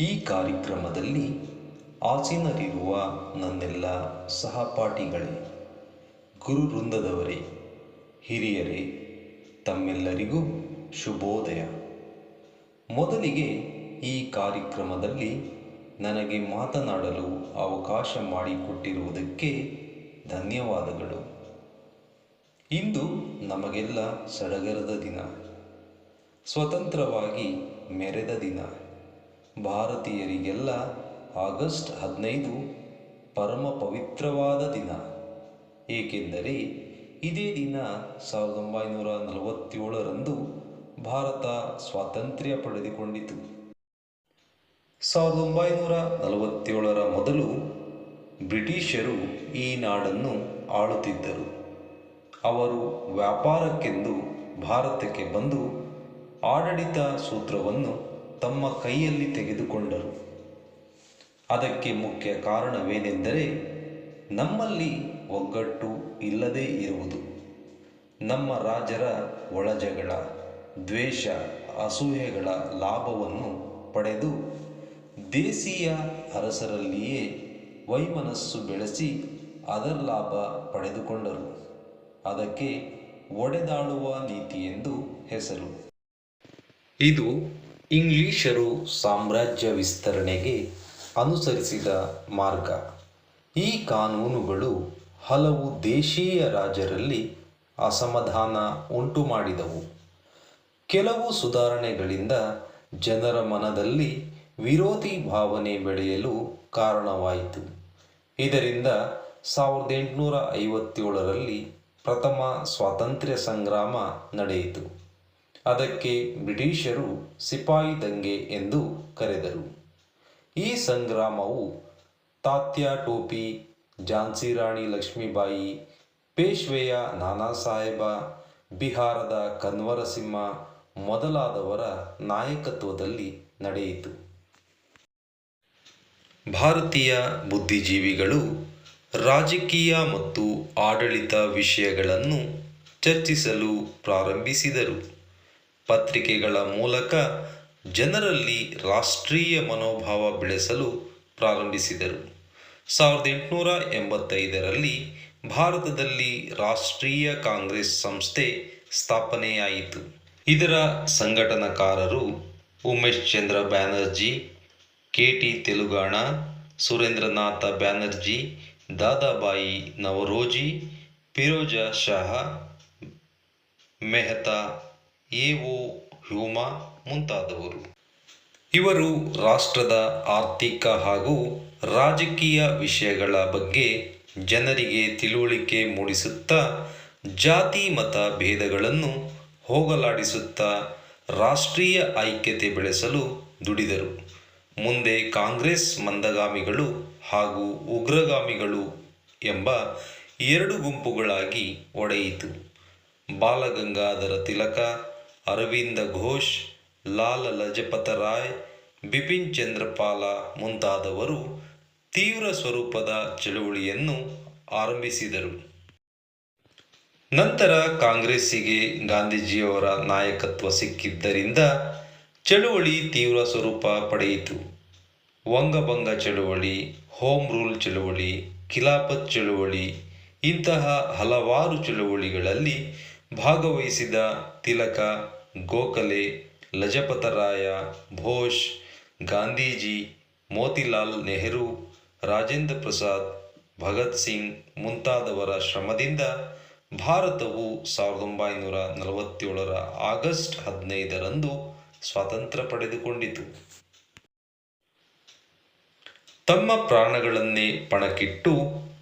ಈ ಕಾರ್ಯಕ್ರಮದಲ್ಲಿ ಆಸೀನರಿರುವ ನನ್ನೆಲ್ಲ ಸಹಪಾಠಿಗಳೇ ಗುರು ವೃಂದದವರೇ ಹಿರಿಯರೇ, ತಮ್ಮೆಲ್ಲರಿಗೂ ಶುಭೋದಯ. ಮೊದಲಿಗೆ ಈ ಕಾರ್ಯಕ್ರಮದಲ್ಲಿ ನನಗೆ ಮಾತನಾಡಲು ಅವಕಾಶ ಮಾಡಿಕೊಟ್ಟಿರುವುದಕ್ಕೆ ಧನ್ಯವಾದಗಳು. ಇಂದು ನಮಗೆಲ್ಲ ಸಡಗರದ ದಿನ. ಸ್ವತಂತ್ರವಾಗಿ ಮೆರೆದ ದಿನ. ಭಾರತೀಯರಿಗೆಲ್ಲ ಆಗಸ್ಟ್ ಹದಿನೈದು ಪರಮ ಪವಿತ್ರವಾದ ದಿನ. ಏಕೆಂದರೆ ಇದೇ ದಿನ ಸಾವಿರದ ಒಂಬೈನೂರ ನಲವತ್ತೇಳರಂದು ಭಾರತ ಸ್ವಾತಂತ್ರ್ಯ ಪಡೆದುಕೊಂಡಿತು. ಸಾವಿರದ ಒಂಬೈನೂರ ನಲವತ್ತೇಳರ ಮೊದಲು ಬ್ರಿಟಿಷರು ಈ ನಾಡನ್ನು ಆಳುತ್ತಿದ್ದರು. ಅವರು ವ್ಯಾಪಾರಕ್ಕೆಂದು ಭಾರತಕ್ಕೆ ಬಂದು ಆಡಳಿತ ಸೂತ್ರವನ್ನು ತಮ್ಮ ಕೈಯಲ್ಲಿ ತೆಗೆದುಕೊಂಡರು. ಅದಕ್ಕೆ ಮುಖ್ಯ ಕಾರಣವೇನೆಂದರೆ ನಮ್ಮಲ್ಲಿ ಒಗ್ಗಟ್ಟು ಇಲ್ಲದೇ ಇರುವುದು. ನಮ್ಮ ರಾಜರ ಒಳಜಗಳ, ದ್ವೇಷ, ಅಸೂಯೆಗಳ ಲಾಭವನ್ನು ಪಡೆದು ದೇಶೀಯ ಅರಸರಲ್ಲಿಯೇ ವೈಮನಸ್ಸು ಬೆಳೆಸಿ ಅದರ ಲಾಭ ಪಡೆದುಕೊಂಡರು. ಅದಕ್ಕೆ ಒಡೆದಾಳುವ ನೀತಿ ಎಂದು ಹೆಸರು. ಇದು ಇಂಗ್ಲಿಷರು ಸಾಮ್ರಾಜ್ಯ ವಿಸ್ತರಣೆಗೆ ಅನುಸರಿಸಿದ ಮಾರ್ಗ. ಈ ಕಾನೂನುಗಳು ಹಲವು ದೇಶೀಯ ರಾಜರಲ್ಲಿ ಅಸಮಾಧಾನ ಉಂಟು ಮಾಡಿದವು ಕೆಲವು ಸುಧಾರಣೆಗಳಿಂದ ಜನರ ಮನದಲ್ಲಿ ವಿರೋಧಿ ಭಾವನೆ ಬೆಳೆಯಲು ಕಾರಣವಾಯಿತು. ಇದರಿಂದ ಸಾವಿರದ ಎಂಟುನೂರ ಐವತ್ತೇಳರಲ್ಲಿ ಪ್ರಥಮ ಸ್ವಾತಂತ್ರ್ಯ ಸಂಗ್ರಾಮ ನಡೆಯಿತು. ಅದಕ್ಕೆ ಬ್ರಿಟಿಷರು ಸಿಪಾಯಿ ದಂಗೆ ಎಂದು ಕರೆದರು. ಈ ಸಂಗ್ರಾಮವು ತಾತ್ಯಾ ಟೋಪಿ ಝಾನ್ಸಿ ರಾಣಿ ಲಕ್ಷ್ಮೀಬಾಯಿ, ಪೇಶ್ವೆಯ ನಾನಾ ಸಾಹೇಬ ಬಿಹಾರದ ಕನ್ವರಸಿಂಹ ಮೊದಲಾದವರ ನಾಯಕತ್ವದಲ್ಲಿ ನಡೆಯಿತು. ಭಾರತೀಯ ಬುದ್ಧಿಜೀವಿಗಳು ರಾಜಕೀಯ ಮತ್ತು ಆಡಳಿತ ವಿಷಯಗಳನ್ನು ಚರ್ಚಿಸಲು ಪ್ರಾರಂಭಿಸಿದರು. ಪತ್ರಿಕೆಗಳ ಮೂಲಕ ಜನರಲ್ಲಿ ರಾಷ್ಟ್ರೀಯ ಮನೋಭಾವ ಬೆಳೆಸಲು ಪ್ರಾರಂಭಿಸಿದರು. ಸಾವಿರದ ಎಂಟುನೂರ ಎಂಬತ್ತೈದರಲ್ಲಿ ಭಾರತದಲ್ಲಿ ರಾಷ್ಟ್ರೀಯ ಕಾಂಗ್ರೆಸ್ ಸಂಸ್ಥೆ ಸ್ಥಾಪನೆಯಾಯಿತು. ಇದರ ಸಂಘಟನಾಕಾರರು Umesh Chandra Banerjee K T Telang, Surendranath Banerjee, Dadabhai Naoroji, Pheroze Shah Mehta A O Hume ಮುಂತಾದವರು. ಇವರು ರಾಷ್ಟ್ರದ ಆರ್ಥಿಕ ಹಾಗೂ ರಾಜಕೀಯ ವಿಷಯಗಳ ಬಗ್ಗೆ ಜನರಿಗೆ ತಿಳುವಳಿಕೆ ಮೂಡಿಸುತ್ತಾ, ಜಾತಿ ಮತ ಭೇದಗಳನ್ನು ಹೋಗಲಾಡಿಸುತ್ತಾ ರಾಷ್ಟ್ರೀಯ ಐಕ್ಯತೆ ಬೆಳೆಸಲು ದುಡಿದರು. ಮುಂದೆ ಕಾಂಗ್ರೆಸ್ ಮಂದಗಾಮಿಗಳು ಹಾಗೂ ಉಗ್ರಗಾಮಿಗಳು ಎಂಬ ಎರಡು ಗುಂಪುಗಳಾಗಿ ಒಡೆಯಿತು. ಬಾಲಗಂಗಾಧರ ತಿಲಕ ಅರವಿಂದ ಘೋಷ್, ಲಾಲ ಲಜಪತ ರಾಯ್, ಬಿಪಿನ್ ಚಂದ್ರಪಾಲ ಮುಂತಾದವರು ತೀವ್ರ ಸ್ವರೂಪದ ಚಳುವಳಿಯನ್ನು ಆರಂಭಿಸಿದರು. ನಂತರ ಕಾಂಗ್ರೆಸ್ಸಿಗೆ ಗಾಂಧೀಜಿಯವರ ನಾಯಕತ್ವ ಸಿಕ್ಕಿದ್ದರಿಂದ ಚಳುವಳಿ ತೀವ್ರ ಸ್ವರೂಪ ಪಡೆಯಿತು. ವಂಗಭಂಗ ಚಳುವಳಿ, ಹೋಮ್ ರೂಲ್ ಚಳುವಳಿ, ಖಿಲಾಫತ್ ಚಳುವಳಿ, ಇಂತಹ ಹಲವಾರು ಚಳುವಳಿಗಳಲ್ಲಿ ಭಾಗವಹಿಸಿದ ತಿಲಕ ಗೋಖಲೆ, ಲಜಪತರಾಯ ಬೋಸ್ ಗಾಂಧೀಜಿ, ಮೋತಿಲಾಲ್ ನೆಹರು, ರಾಜೇಂದ್ರ ಪ್ರಸಾದ್, ಭಗತ್ ಸಿಂಗ್ ಮುಂತಾದವರ ಶ್ರಮದಿಂದ ಭಾರತವು ಸಾವಿರದ ಒಂಬೈನೂರ ನಲವತ್ತೇಳರ ಆಗಸ್ಟ್ ಹದಿನೈದರಂದು ಸ್ವಾತಂತ್ರ್ಯ ಪಡೆದುಕೊಂಡಿತು. ತಮ್ಮ ಪ್ರಾಣಗಳನ್ನೇ ಪಣಕ್ಕಿಟ್ಟು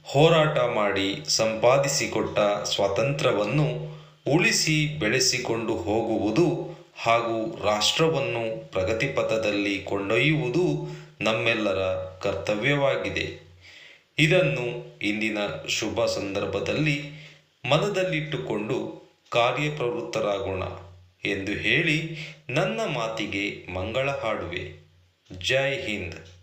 ಹೋರಾಟ ಮಾಡಿ ಸಂಪಾದಿಸಿಕೊಟ್ಟ ಸ್ವಾತಂತ್ರ್ಯವನ್ನು ಉಳಿಸಿ ಬೆಳೆಸಿಕೊಂಡು ಹೋಗುವುದು ಹಾಗೂ ರಾಷ್ಟ್ರವನ್ನು ಪ್ರಗತಿಪಥದಲ್ಲಿ ಕೊಂಡೊಯ್ಯುವುದು ನಮ್ಮೆಲ್ಲರ ಕರ್ತವ್ಯವಾಗಿದೆ. ಇದನ್ನು ಇಂದಿನ ಶುಭ ಸಂದರ್ಭದಲ್ಲಿ ಮನದಲ್ಲಿಟ್ಟುಕೊಂಡು ಕಾರ್ಯಪ್ರವೃತ್ತರಾಗೋಣ ಎಂದು ಹೇಳಿ ನನ್ನ ಮಾತಿಗೆ ಮಂಗಳ ಹಾಡುವೆ ಜೈ ಹಿಂದ್.